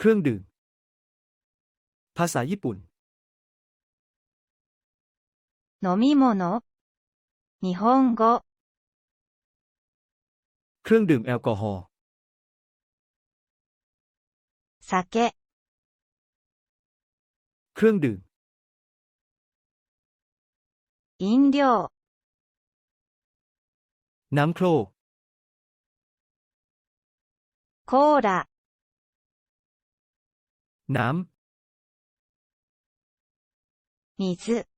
เครื่องดื่ม ภาษาญี่ปุ่น นมิโมโนะนิฮงโกเครื่องดื่มแอลกอฮอล์ สาเกเครื่องดื่ม อินเดียน้ำโคลโคดา น้ 水 ำ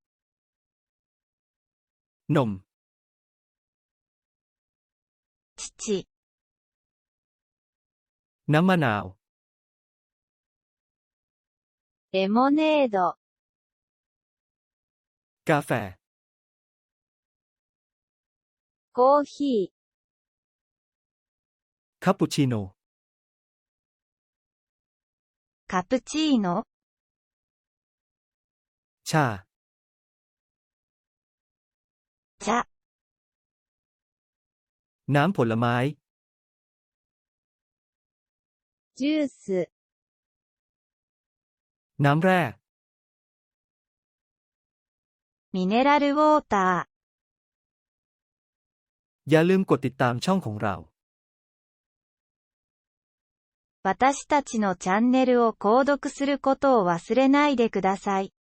นม 父 น้ำมะนาว レモネード กาแฟ コーヒー คาปูชิโน่ カプチーノ ชา 茶 น้ำผลไม้ ジュース น้ำแร่ ミネラルウォーター อย่าลืมกดติดตามช่องของเรา 私たちのチャンネルを購読することを忘れないでください。